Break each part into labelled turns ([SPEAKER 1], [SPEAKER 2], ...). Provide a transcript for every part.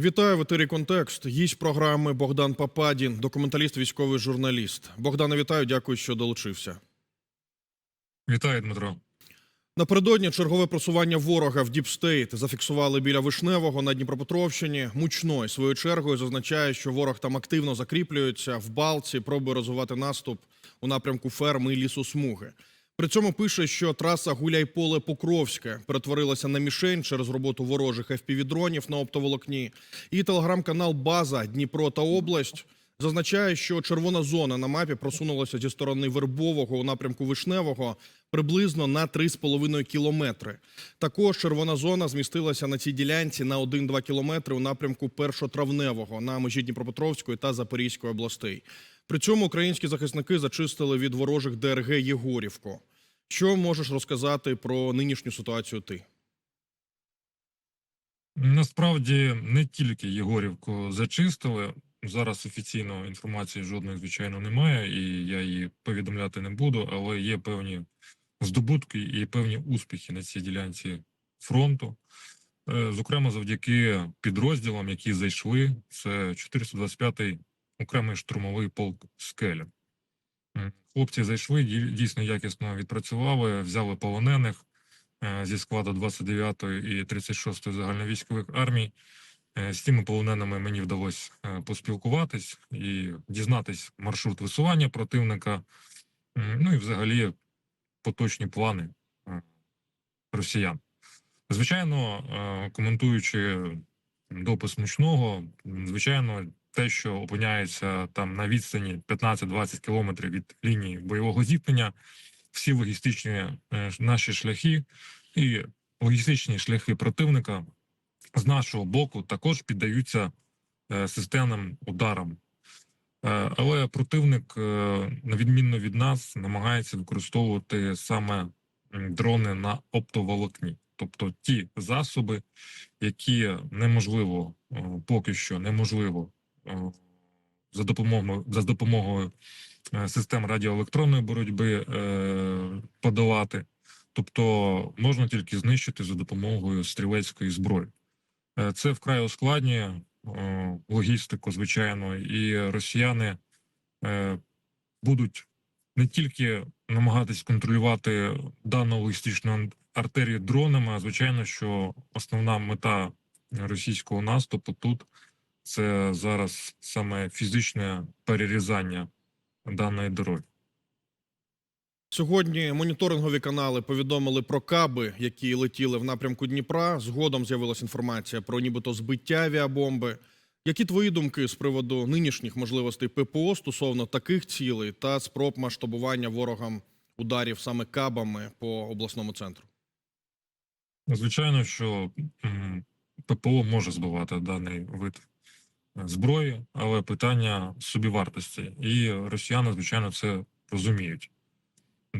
[SPEAKER 1] Вітаю в етері контекст. Гість програми Богдан Пападін, документаліст, військовий журналіст. Богдане, вітаю, дякую, що долучився.
[SPEAKER 2] Вітаю, Дмитро.
[SPEAKER 1] Напередодні чергове просування ворога в Діпстейт зафіксували біля Вишневого на Дніпропетровщині. Мучной своєю чергою зазначає, що ворог там активно закріплюється в балці, пробує розвивати наступ у напрямку ферми і лісосмуги. При цьому пише, що траса Гуляйполе Покровське перетворилася на мішень через роботу ворожих FPV-дронів на оптоволокні. І телеграм-канал База Дніпро та область зазначає, що червона зона на мапі просунулася зі сторони Вербового у напрямку Вишневого приблизно на 3,5 кілометри. Також червона зона змістилася на цій ділянці на 1-2 кілометри у напрямку Першотравневого на межі Дніпропетровської та Запорізької областей. При цьому українські захисники зачистили від ворожих ДРГ Єгорівку. Що можеш розказати про нинішню ситуацію ти?
[SPEAKER 2] Насправді не тільки Єгорівку зачистили. Зараз офіційної інформації жодної, звичайно, немає, і я її повідомляти не буду, але є певні здобутки і певні успіхи на цій ділянці фронту. Е, Зокрема, завдяки підрозділам, які зайшли, це 425-й окремий штурмовий полк «Скеля». М, Хлопці зайшли, ді- дійсно якісно відпрацювали, взяли полонених е, зі складу 29-ї і 36-ї загальновійськових армій. Е, З цими полоненими мені вдалося е, поспілкуватись і дізнатись маршрут висування противника, ну і взагалі поточні плани е, росіян. Звичайно, е, коментуючи допис мучного, звичайно, те, що опиняється там на відстані 15-20 кілометрів від лінії бойового зіткнення, всі логістичні е, наші шляхи і логістичні шляхи противника з нашого боку також піддаються е, системним ударам. Е, Але противник, на відмінно від нас, намагається використовувати саме дрони на оптоволокні, тобто ті засоби, які неможливо поки що неможливо за допомогою за допомогою е, систем радіоелектронної боротьби е, подолати, тобто можна тільки знищити за допомогою стрілецької зброї. Е, Це вкрай ускладнює е, логістику, звичайно, і росіяни е, будуть не тільки намагатись контролювати дану логістичну артерію дронами, а звичайно, що основна мета російського наступу тут це зараз саме фізичне перерізання даної дороги.
[SPEAKER 1] Сьогодні моніторингові канали повідомили про каби, які летіли в напрямку Дніпра. Згодом з'явилася інформація про нібито збиття авіабомби. Які твої думки з приводу нинішніх можливостей ППО стосовно таких цілей та спроб масштабування ворогам ударів саме кабами по обласному центру?
[SPEAKER 2] Звичайно, що ППО може збивати даний вид зброї, але питання собівартості. І росіяни, звичайно, це розуміють.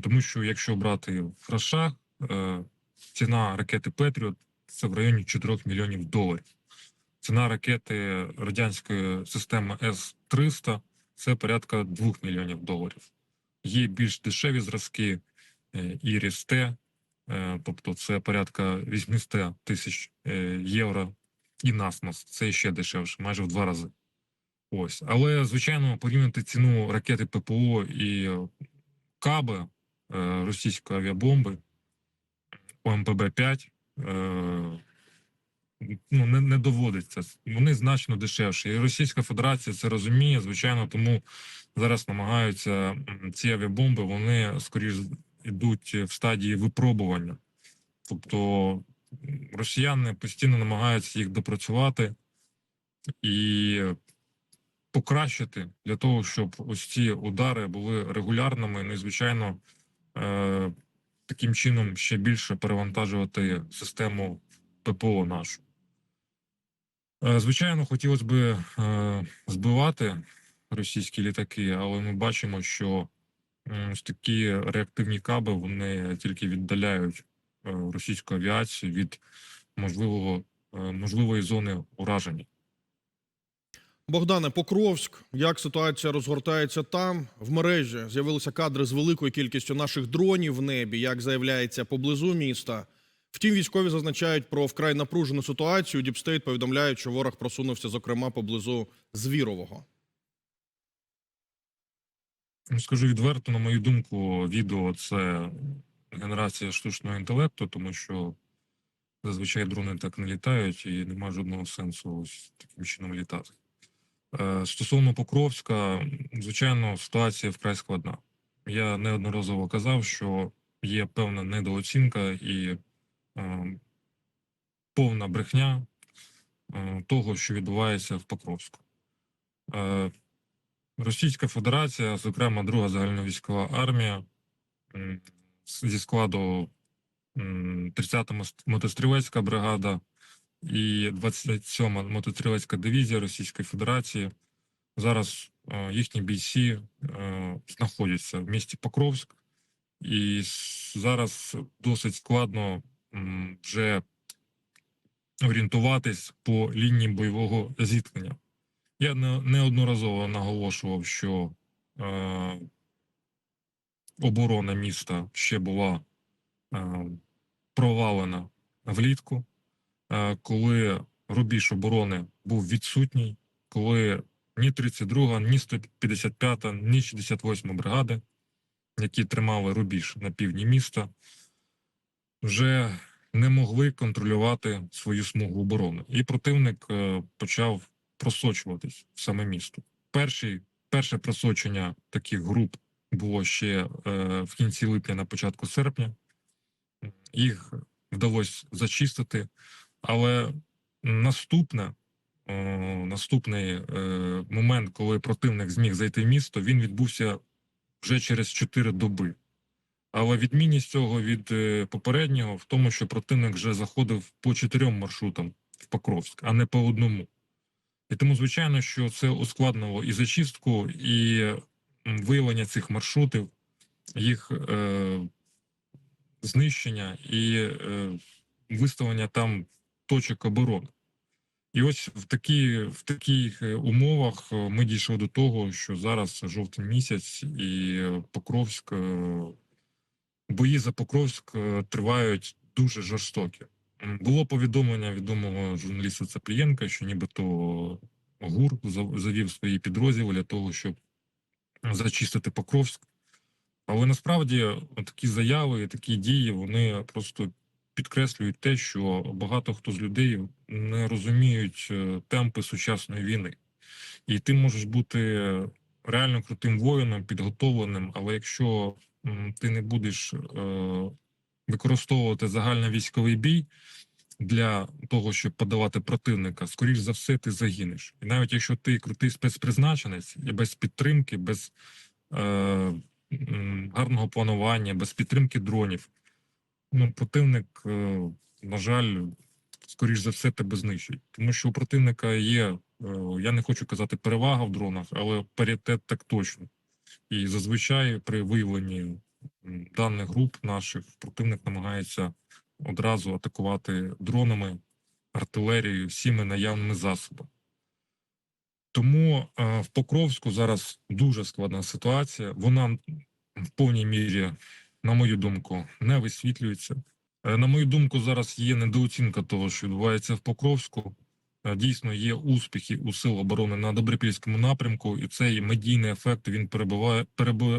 [SPEAKER 2] Тому що якщо брати в грошах, е, ціна ракети Петріот це в районі 4 мільйонів доларів. Ціна ракети радянської системи С-300 це порядка 2 мільйонів доларів. Є більш дешеві зразки е, Іріс-Т, Е, тобто це порядка 800 тисяч євро. І насмос це ще дешевше, майже в два рази. Ось, але звичайно, порівняти ціну ракети ППО і е, каби е, російської авіабомби ОМПБ-5 е, ну, не, не доводиться. Вони значно дешевші. І Російська Федерація це розуміє, звичайно, тому зараз намагаються ці авіабомби, вони скоріш йдуть в стадії випробування. Тобто росіяни постійно намагаються їх допрацювати і покращити для того, щоб ось ці удари були регулярними. Ну і звичайно, е, таким чином ще більше перевантажувати систему ППО нашу. Е, Звичайно, хотілося б е, збивати російські літаки, але ми бачимо, що ось такі реактивні каби вони тільки віддаляють е, російську авіацію від можливого е, можливої зони ураження.
[SPEAKER 1] Богдане, Покровськ, як ситуація розгортається там? В мережі з'явилися кадри з великою кількістю наших дронів в небі, як заявляється поблизу міста. Втім, військові зазначають про вкрай напружену ситуацію. Діпстейт повідомляють, що ворог просунувся, зокрема, поблизу Звірового.
[SPEAKER 2] Ну, Скажу відверто, на мою думку, відео це генерація штучного інтелекту, тому що зазвичай дрони так не літають і немає жодного сенсу ось таким чином літати. Е, Стосовно Покровська, звичайно, ситуація вкрай складна. Я неодноразово казав, що є певна недооцінка і е, повна брехня е, того, що відбувається в Покровську. Е, Російська Федерація, зокрема Друга загальновійськова армія зі складу 30-та мотострілецька бригада і 27-ма мотострілецька дивізія Російської Федерації. Зараз е, їхні бійці е, знаходяться в місті Покровськ, і зараз досить складно вже орієнтуватись по лінії бойового зіткнення. Я не- неодноразово наголошував, що е, оборона міста ще була е, провалена влітку, е, коли рубіж оборони був відсутній, коли ні 32, ні 155, ні 68 бригади, які тримали рубіж на півдні міста, вже не могли контролювати свою смугу оборони. І противник е, почав просочуватись в саме місто. Перший, перше просочення таких груп було ще е, в кінці липня, на початку серпня. Їх вдалося зачистити, але наступне, наступний е, момент, коли противник зміг зайти в місто, він відбувся вже через 4 доби. Але відмінність цього від е, попереднього в тому, що противник вже заходив по чотирьом маршрутам в Покровськ, а не по одному. І тому, звичайно, що це ускладнило і зачистку, і виявлення цих маршрутів, їх е, знищення і е, виставлення там точок оборони. І ось в такі, в таких е, умовах е, ми дійшли до того, що зараз жовтий місяць, і Покровськ, е, бої за Покровськ тривають дуже жорстокі. Було повідомлення відомого журналіста Цаплієнка, що нібито ГУР зав- завів свої підрозділи для того, щоб зачистити Покровськ. Але насправді такі заяви, такі дії, вони просто підкреслюють те, що багато хто з людей не розуміють е, темпи сучасної війни. І ти можеш бути реально крутим воїном, підготовленим, але якщо ти не будеш е, використовувати загальновійськовий бій для того, щоб подавати противника, скоріш за все, ти загинеш. І навіть якщо ти крутий спецпризначенець і без підтримки, без е, гарного планування, без підтримки дронів, ну, противник, е, на жаль, скоріш за все, тебе знищить. Тому що у противника є, е, я не хочу казати перевага в дронах, але паритет так точно. І зазвичай при виявленні даних груп наших противник намагається одразу атакувати дронами, артилерією, всіми наявними засобами. Тому е, в Покровську зараз дуже складна ситуація. Вона в повній мірі, на мою думку, не висвітлюється. Е, На мою думку, зараз є недооцінка того, що відбувається в Покровську. Е, Дійсно, є успіхи у сил оборони на Добропільському напрямку, і цей медійний ефект він перебиває,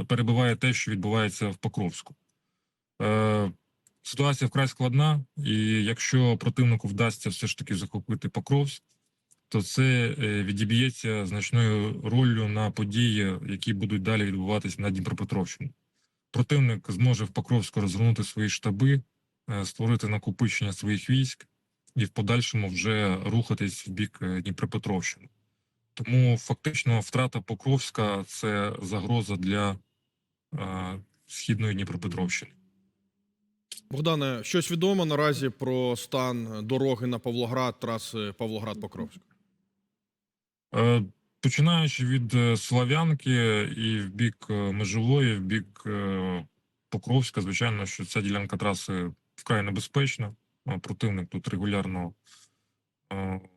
[SPEAKER 2] перебиває те, що відбувається в Покровську. Ситуація вкрай складна, і якщо противнику вдасться все ж таки захопити Покровськ, то це е, відіб'ється значною роллю на події, які будуть далі відбуватися на Дніпропетровщині. Противник зможе в Покровську розгорнути свої штаби, е, створити накопичення своїх військ і в подальшому вже рухатись в бік е, Дніпропетровщини. Тому фактично втрата Покровська це загроза для східної Дніпропетровщини.
[SPEAKER 1] Богдане, щось відомо наразі про стан дороги на Павлоград, траси Павлоград-Покровськ?
[SPEAKER 2] Е, Починаючи від е, Слав'янки і в бік е, Межової, в бік Покровська, звичайно, що ця ділянка траси вкрай небезпечна. Противник тут регулярно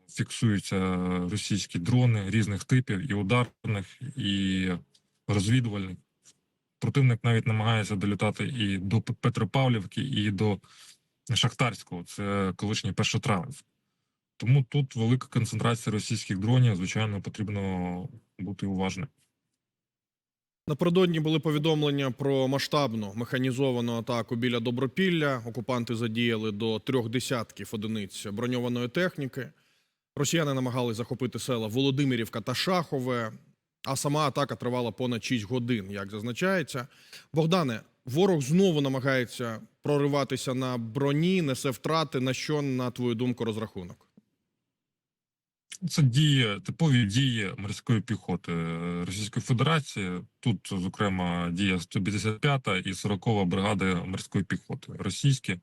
[SPEAKER 2] фіксуються російські дрони різних типів, і ударних, і розвідувальних. Противник навіть намагається долітати і до Петропавлівки, і до Шахтарського, це колишній першотравенськ. Тому тут велика концентрація російських дронів, звичайно, потрібно бути уважним.
[SPEAKER 1] Напередодні були повідомлення про масштабну механізовану атаку біля Добропілля. Окупанти задіяли до трьох десятків одиниць броньованої техніки. Росіяни намагались захопити села Володимирівка та Шахове, а сама атака тривала понад 6 годин, як зазначається. Богдане, ворог знову намагається прориватися на броні, несе втрати. На що, на твою думку, розрахунок?
[SPEAKER 2] Це дії, типові дії морської піхоти е, Російської Федерації. Тут, зокрема, діє 155 і 40 бригади морської піхоти російські.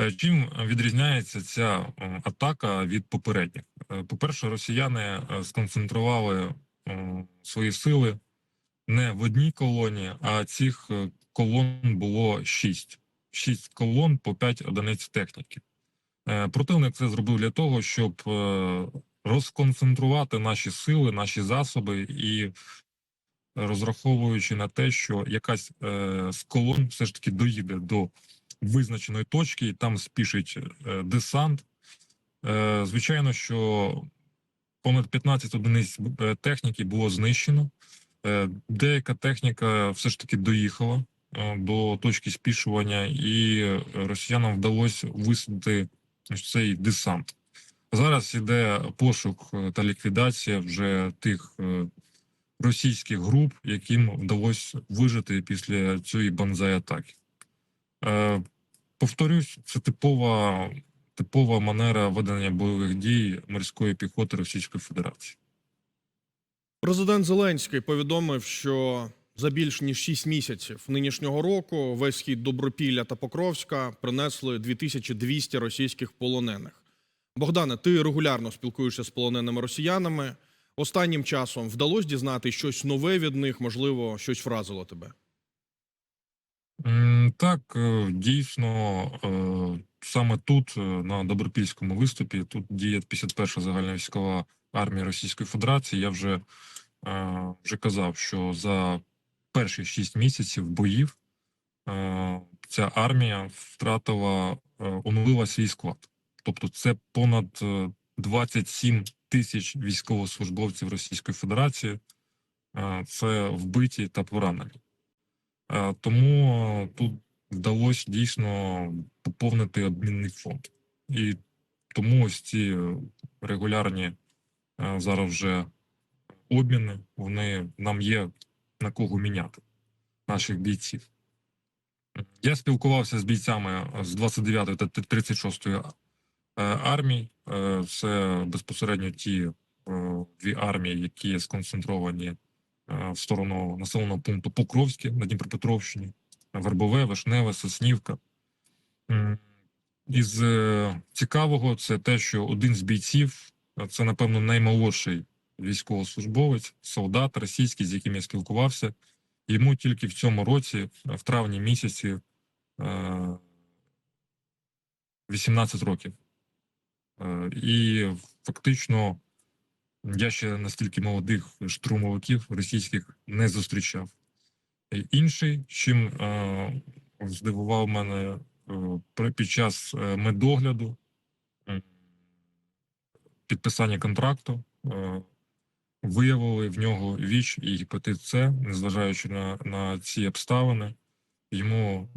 [SPEAKER 2] Е, Чим відрізняється ця атака від попередніх? Е, По-перше, росіяни е, сконцентрували свої сили не в одній колоні, а цих е, колон було шість. Шість колон по п'ять одиниць техніки. Е, Противник це зробив для того, щоб е, розконцентрувати наші сили, наші засоби і розраховуючи на те, що якась е, з колон все ж таки доїде до визначеної точки, і там спішить е, десант. Е, звичайно, що понад 15 одиниць е, техніки було знищено. Е, деяка техніка все ж таки доїхала е, до точки спішування, і росіянам вдалося висадити цей десант. Зараз іде пошук та ліквідація вже тих російських груп, яким вдалося вижити після цієї банзай-атаки. Е, Повторюсь, це типова, типова манера ведення бойових дій морської піхоти Російської Федерації.
[SPEAKER 1] Президент Зеленський повідомив, що за більш ніж 6 місяців нинішнього року весь схід Добропілля та Покровська принесли 2200 російських полонених. Богдане, ти регулярно спілкуєшся з полоненими росіянами. Останнім часом вдалося дізнати щось нове від них, можливо, щось вразило тебе.
[SPEAKER 2] Так, е, дійсно, е, саме тут, е, на Добропільському виступі, тут діє 51-ша загальна військова армія Російської Федерації. Я вже, е, вже казав, що за перші 6 місяців боїв е, ця армія втратила, оновила свій склад. Тобто це понад е, 27 тисяч військовослужбовців Російської Федерації, це вбиті та поранені. Тому тут вдалося дійсно поповнити обмінний фонд. І тому ось ці е, регулярні е, зараз вже обміни, вони нам є на кого міняти наших бійців. Я спілкувався з бійцями з 29 та 36 е, армій. Е, Це безпосередньо ті е, дві армії, які сконцентровані е, в сторону населеного пункту Покровське на Дніпропетровщині, Вербове, Вишневе, Соснівка. Із е, цікавого це те, що один з бійців, це, напевно, наймолодший військовослужбовець, солдат російський, з яким я спілкувався. Йому тільки в цьому році, е, в травні місяці, е, 18 років. Е, І фактично я ще настільки молодих штурмовиків російських не зустрічав. Інший, чим е, здивував мене е, під час е, медогляду, підписання контракту, виявили в нього ВІЧ і гепатит С, незважаючи на, на ці обставини. Йому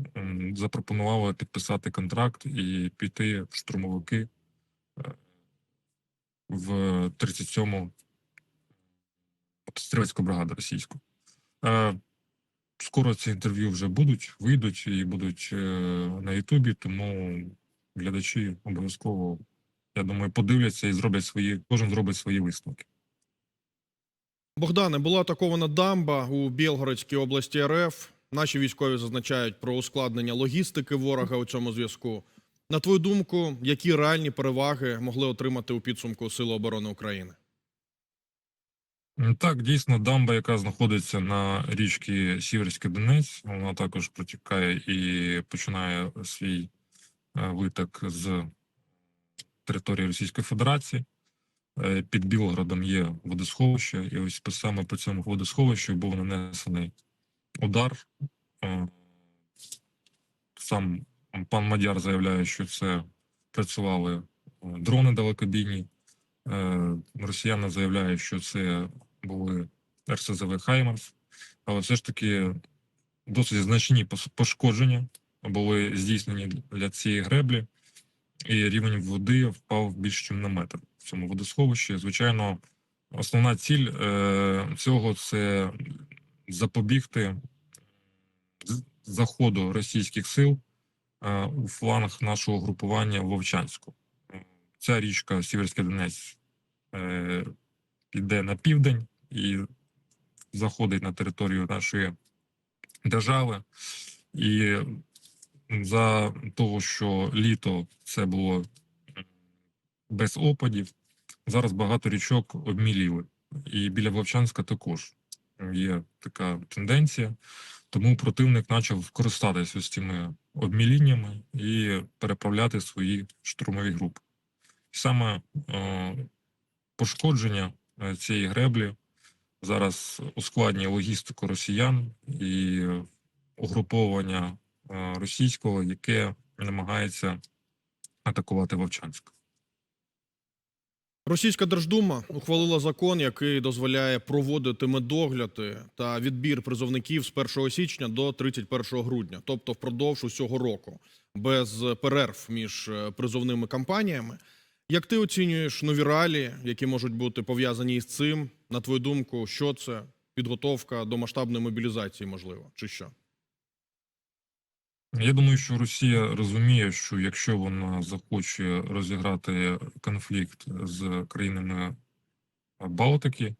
[SPEAKER 2] запропонували підписати контракт і піти в штурмовики в 37-му стрілецьку бригаду російську. Скоро ці інтерв'ю вже будуть, вийдуть і будуть е, на Ютубі, тому глядачі обов'язково, я думаю, подивляться і зроблять свої, кожен зробить свої висновки.
[SPEAKER 1] Богдане, була атакована дамба у Білгородській області РФ. Наші військові зазначають про ускладнення логістики ворога у цьому зв'язку. На твою думку, які реальні переваги могли отримати у підсумку Сили оборони України?
[SPEAKER 2] Так, дійсно, дамба, яка знаходиться на річці Сіверський Донець, вона також протікає і починає свій е, виток з території Російської Федерації. Е, Під Білгородом є водосховище, і ось саме по цьому водосховищу був нанесений удар. Е, Сам Пан Мадяр заявляє, що це працювали дрони далекобійні. Росіяни заявляють, що це були РСЗВ Хаймарс, але все ж таки досить значні пошкодження були здійснені для цієї греблі, і рівень води впав більше, ніж на метр в цьому водосховищі. Звичайно, основна ціль е, цього це запобігти заходу російських сил е, у фланг нашого групування в Вовчанську. Е, Ця річка Сіверський Донець е, йде на південь і заходить на територію нашої держави. І за того, що літо це було без опадів, зараз багато річок обміліли. І біля Вовчанська також є така тенденція. Тому противник почав користатися з цими обміліннями і переправляти свої штурмові групи. Саме е, пошкодження е, цієї греблі зараз ускладнює логістику росіян і угруповання е, російського, яке намагається атакувати Вовчанськ.
[SPEAKER 1] Російська Держдума ухвалила закон, який дозволяє проводити медогляди та відбір призовників з 1 січня до 31 грудня, тобто впродовж усього року, без перерв між е, призовними кампаніями. Як ти оцінюєш нові реалії, які можуть бути пов'язані із цим? На твою думку, що це підготовка до масштабної мобілізації, можливо, чи що?
[SPEAKER 2] Я думаю, що Росія розуміє, що якщо вона захоче розіграти конфлікт з країнами Балтики,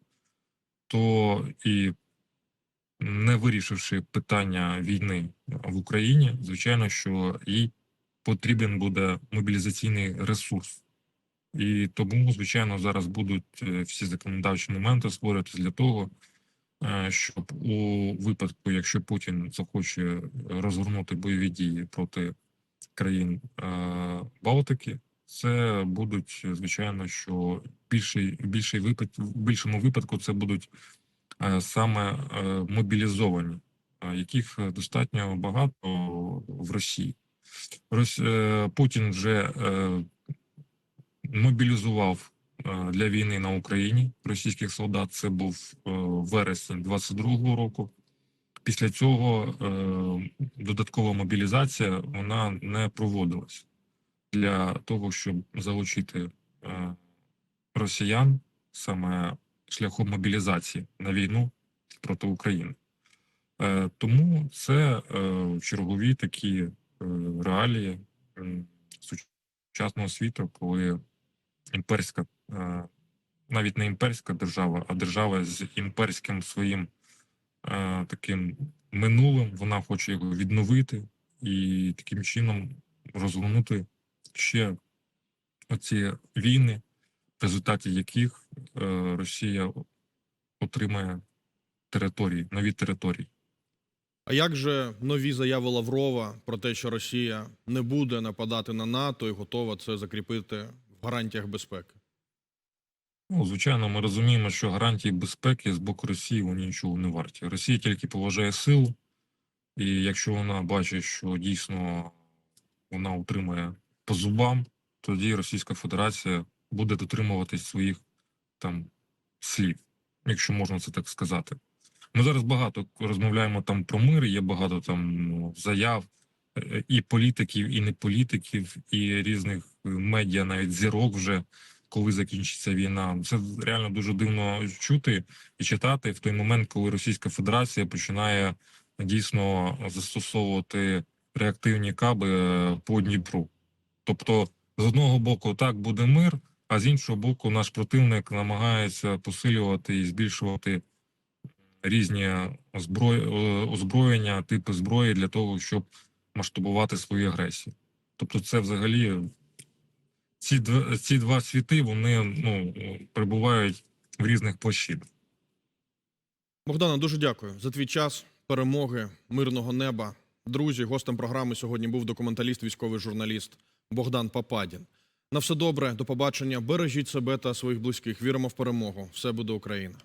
[SPEAKER 2] то і не вирішивши питання війни в Україні, звичайно, що їй потрібен буде мобілізаційний ресурс. І тому, звичайно, зараз будуть е, всі законодавчі моменти створюватися для того, е, щоб у випадку, якщо Путін захоче розгорнути бойові дії проти країн е, Балтики, це будуть звичайно, що більший більший випад в більшому випадку це будуть саме мобілізовані, яких достатньо багато в Росії. Рос, Путін вже мобілізував е, для війни на Україні російських солдат. Це був е, вересень 22-го року. Після цього е, додаткова мобілізація вона не проводилась для того, щоб залучити росіян саме шляхом мобілізації на війну проти України. Тому це чергові такі реалії сучасного світу, коли імперська, е, навіть не імперська держава, а держава з імперським своїм е, таким минулим, вона хоче його відновити і таким чином розгорнути ще оці війни, в результаті яких е, Росія отримає території, нові території.
[SPEAKER 1] А як же нові заяви Лаврова про те, що Росія не буде нападати на НАТО і готова це закріпити гарантіях безпеки?
[SPEAKER 2] Ну, звичайно, ми розуміємо, що гарантії безпеки з боку Росії вони нічого не варті. Росія тільки поважає силу, і якщо вона бачить, що дійсно вона утримає по зубам, тоді Російська Федерація буде дотримуватись своїх там слів, якщо можна це так сказати. Ми зараз багато розмовляємо там про мир, є багато там ну, заяв е, і політиків, і не політиків, і різних е, медіа, навіть зірок вже коли закінчиться війна. Це реально дуже дивно чути і читати в той момент, коли Російська Федерація починає дійсно застосовувати реактивні каби е, по Дніпру. Тобто, з одного боку, так буде мир, а з іншого боку, наш противник намагається посилювати і збільшувати різні е, озброєння, типи зброї для того, щоб масштабувати свою агресію. Тобто, це взагалі ці ці два світи вони ну перебувають в різних площинах.
[SPEAKER 1] Богдана, дуже дякую за твій час, перемоги, мирного неба. Друзі, гостем програми сьогодні був документаліст, військовий журналіст Богдан Пападін. На все добре, до побачення. Бережіть себе та своїх близьких. Віримо в перемогу. Все буде Україна.